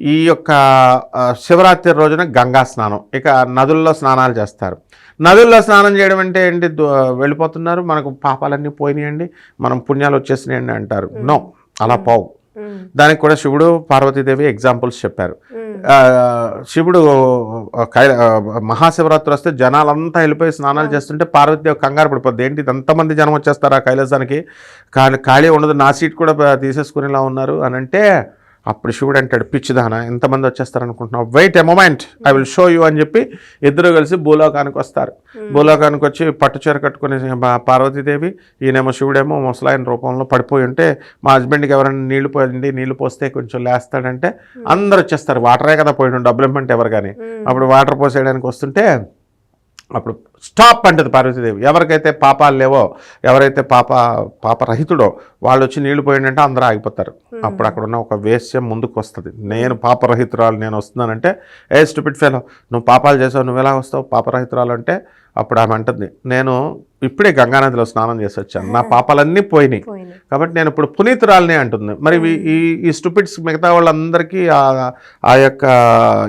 ఈ యొక్క శివరాత్రి రోజున గంగా స్నానం. ఇక నదుల్లో స్నానాలు చేస్తారు. నదుల్లో స్నానం చేయడం అంటే ఏంటి? వెళ్ళిపోతున్నారు. మనకు పాపాలన్నీ పోయినాయండి. మనం పుణ్యాలు వచ్చేసినాయండి అంటారు. నో అలా పోవు. దానికి కూడా శివుడు పార్వతీదేవి ఎగ్జాంపుల్స్ చెప్పారు. శివుడు కైల మహాశివరాత్రి వస్తే జనాలంతా వెళ్ళిపోయి స్నానాలు చేస్తుంటే పార్వతీదేవి కంగారు పడిపోద్ది. ఏంటి? ఎంతమంది జనం వచ్చేస్తారు ఆ కైలాసానికి? కానీ ఖాళీ ఉండదు. నా సీట్ కూడా తీసేసుకునేలా ఉన్నారు అని అంటే అప్పుడు శివుడు అంటాడు పిచ్చిదాన ఎంతమంది వచ్చేస్తారు అనుకుంటున్నావు wait a moment I will show you అని చెప్పి ఇద్దరు కలిసి భూలోకానికి వస్తారు. భూలోకానికి వచ్చి పట్టు చీర కట్టుకుని మా పార్వతీదేవి ఈయనేమో శివుడేమో ముసలాయన రూపంలో పడిపోయి ఉంటే మా హస్బెండ్కి ఎవరైనా నీళ్ళు పోయింది నీళ్ళు పోస్తే కొంచెం లేస్తాడంటే అందరు వచ్చేస్తారు. వాటరే కదా పోయడం డబ్బులు ఇమ్మంటే ఎవరు కానీ ఉమ్, అప్పుడు వాటర్ పోసేయడానికి వస్తుంటే అప్పుడు స్టాప్ అంటది పార్వతీదేవి. ఎవరికైతే పాపాలు లేవో ఎవరైతే పాప పాపరహితుడో వాళ్ళు వచ్చి నీళ్ళు పోయిందంటే అందరూ ఆగిపోతారు. అప్పుడు అక్కడ ఉన్న ఒక వేశ్యం ముందుకు వస్తుంది నేను పాపరహితురాలు నేను వస్తున్నానంటే ఏ స్టూపిడ్ ఫెలో నువ్వు పాపాలు చేసావు నువ్వు ఎలా వస్తావు? పాపరహితురాలు అంటే అప్పుడు ఆమె అంటుంది నేను ఇప్పుడే గంగానదిలో స్నానం చేసి వచ్చాను నా పాపాలన్నీ పోయినాయి. కాబట్టి నేను ఇప్పుడు పునీతురాలనే అంటుంది. మరి ఈ- ఈ స్టూపిడ్స్ మిగతా వాళ్ళందరికీ ఆ- ఆ యొక్క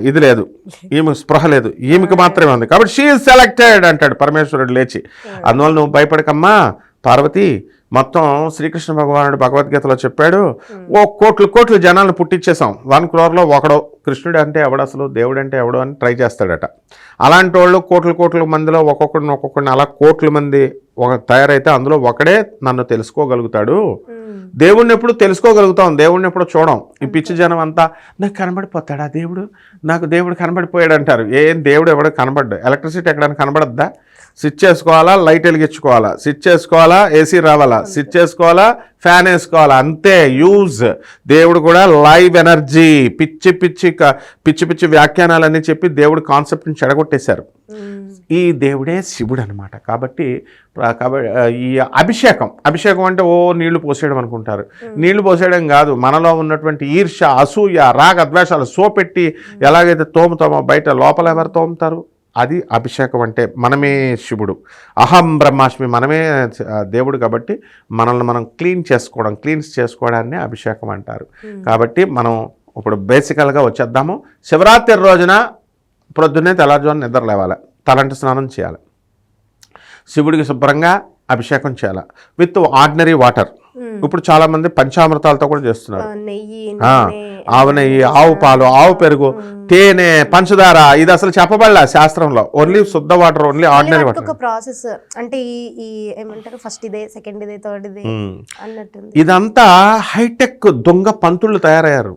ఇది లేదు. ఈమె స్పృహ లేదు. ఈమెకి మాత్రమే ఉంది. కాబట్టి షీ సెలెక్టెడ్ అంటాడు పరమేశ్వరుడు లేచి. అందువల్ల నువ్వు భయపడకమ్మా. పార్వతి మొత్తం శ్రీకృష్ణ భగవానుడు భగవద్గీతలో చెప్పాడు ఓ కోట్లు కోట్లు జనాలను పుట్టించేసాం వన్ క్రోర్లో ఒకడో. కృష్ణుడు అంటే ఎవడు అసలు? దేవుడు అంటే ఎవడు అని ట్రై చేస్తాడట. అలాంటి వాళ్ళు కోట్ల కోట్ల మందిలో ఒక్కొక్కడిని ఒక్కొక్కడిని అలా కోట్ల మంది ఒక తయారైతే అందులో ఒకడే నన్ను తెలుసుకోగలుగుతాడు. దేవుణ్ణి ఎప్పుడు తెలుసుకోగలుగుతాం దేవుణ్ణి ఎప్పుడు చూడం. ఈ పిచ్చి జనం అంతా నాకు కనబడిపోతాడా దేవుడు? నాకు దేవుడు కనబడిపోయాడు అంటారు ఏం దేవుడు ఎవడు కనబడ్డు? ఎలక్ట్రిసిటీ ఎక్కడైనా కనబడద్దా? స్విచ్ చేసుకోవాలా లైట్ వెలిగించుకోవాలా? స్విచ్ చేసుకోవాలా ఏసీ రావాలా? స్విచ్ చేసుకోవాలా ఫ్యాన్ వేసుకోవాలా? అంతే యూజ్ దేవుడు కూడా లైవ్ ఎనర్జీ పిచ్చి పిచ్చి పిచ్చి పిచ్చి వ్యాఖ్యానాలన్నీ చెప్పి దేవుడు కాన్సెప్ట్ని చెడగొట్టేశారు. ఈ దేవుడే శివుడు అనమాట కాబట్టి ఈ అభిషేకం. అభిషేకం అంటే ఓ నీళ్ళు పోసేయడం అనుకుంటారు. నీళ్ళు పోసేయడం కాదు మనలో ఉన్నటువంటి ఈర్ష అసూయ రాగ ద్వేషాలు సోపెట్టి ఎలాగైతే తోముతామో బయట లోపల ఎవరు తోముతారు? అది అభిషేకం అంటే మనమే శివుడు. అహం బ్రహ్మాస్మి మనమే దేవుడు కాబట్టి మనల్ని మనం క్లీన్ చేసుకోవడం క్లీన్స్ చేసుకోవడాన్ని అభిషేకం అంటారు. కాబట్టి మనం ఇప్పుడు బేసికల్గా వచ్చేద్దాము. శివరాత్రి రోజున ప్రొద్దున్నే తెల్లారుజామున నిద్ర లేవాలి. తలంటి స్నానం చేయాలి. శివుడికి శుభ్రంగా అభిషేకం చేయాలి. With ordinary water. ఇప్పుడు చాలా మంది పంచామృతాలతో కూడా చేస్తున్నారు. నెయ్యి ఆ, నూనె, ఆవు పాలు ఆవు పెరుగు తేనె పంచదార ఇది అసలు చెప్పబడలే శాస్త్రంలో? ఓన్లీ శుద్ధ water only ordinary water process అంటే ఈ ఈ ఏమంటారు? ఫస్ట్ ఇదే సెకండ్ ఇదే థర్డ్ ఇదే అన్నట్టుంది. ఇదంతా హైటెక్ దొంగ పంతులు తయారయ్యారు.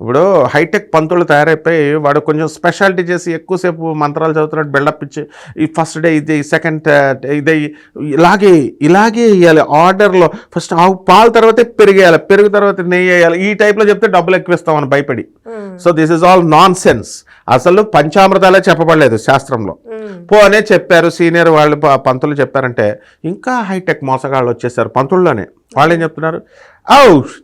ఇప్పుడు హైటెక్ పంతులు తయారైపోయి వాడు కొంచెం స్పెషాలిటీ చేసి ఎక్కువసేపు మంత్రాలు చదువుతున్నట్టు బిల్డప్ ఇచ్చి ఈ ఫస్ట్ డే ఇది సెకండ్ ఇదే ఇలాగే ఇలాగే వేయాలి. ఆర్డర్లో ఫస్ట్ ఆవు పాలు తర్వాతే పెరిగేయాలి పెరుగు తర్వాత నెయ్యి వేయాలి. ఈ టైప్లో చెప్తే డబ్బులు ఎక్కువ ఇస్తామని భయపడి. ఉమ్, so this is all nonsense అసలు పంచామృతాలే చెప్పబడలేదు శాస్త్రంలో. ఉమ్, పో అనే చెప్పారు సీనియర్ వాళ్ళు పంతులు చెప్పారంటే ఇంకా హైటెక్ మోసగాళ్ళు వచ్చేసారు పంతుల్లోనే. వాళ్ళు ఏం చెప్తున్నారు? ఓ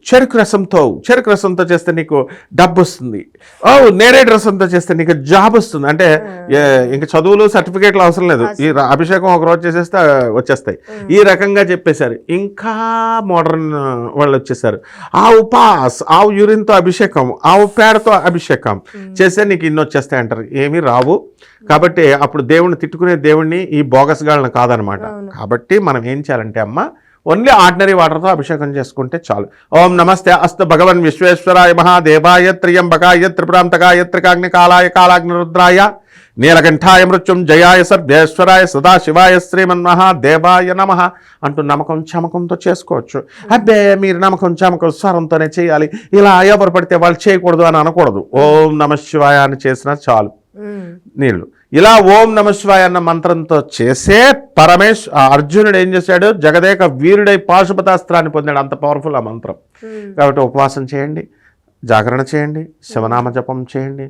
చెరుకు రసంతో చెరుకు రసంతో చేస్తే నీకు డబ్బు వస్తుంది ఓ నేరేడు రసంతో చేస్తే నీకు జాబ్ వస్తుంది అంటే ఇంక చదువులు సర్టిఫికేట్లు అవసరం లేదు. ఈ అభిషేకం ఒక రోజు చేసేస్తే వచ్చేస్తాయి. ఈ రకంగా చెప్పేశారు. ఇంకా మోడర్న్ వాళ్ళు వచ్చేసారు ఆవు పాస్ ఆవు యూరిన్తో అభిషేకం ఆవు పేడతో అభిషేకం చేస్తే నీకు ఇన్ని వచ్చేస్తాయి అంటారు ఏమీ రావు. కాబట్టి అప్పుడు దేవుణ్ణి తిట్టుకునే దేవుణ్ణి ఈ బోగస్ గాళ్ళని కాదనమాట. కాబట్టి మనం ఏం చేయాలంటే అమ్మ ఓన్లీ ఆర్డినరీ వాటర్తో అభిషేకం చేసుకుంటే చాలు. ఓం నమస్తే అస్తు భగవన్ విశ్వేశ్వరాయ మహాదేవాయ త్రియంబకాయ త్రిపురాంతకాయ త్రికాగ్ని కాలాయ కాలాగ్ని రుద్రాయ నీలకంఠాయ మృత్యుం జయాయ సర్వేశ్వరాయ సదాశివాయ శ్రీమన్మహాదేవాయ నమ అంటూ నమ్మకం చమకంతో చేసుకోవచ్చు. అబ్బే మీరు నమ్మకం చమకం స్వరంతోనే చేయాలి. ఇలా ఎవరు పడితే వాళ్ళు చేయకూడదు అని అనకూడదు. ఓం నమ శివాయ అని చేసినా చాలు. నీళ్ళు ఇలా ఓం నమ శివాయ అన్న మంత్రంతో చేసే పరమేశ్ అర్జునుడు ఏం చేశాడు? జగదేక వీరుడై పాశుపతాస్త్రాన్ని పొందాడు. అంత పవర్ఫుల్ ఆ మంత్రం. ఉమ్. కాబట్టి ఉపవాసం చేయండి జాగరణ చేయండి శివనామ జపం చేయండి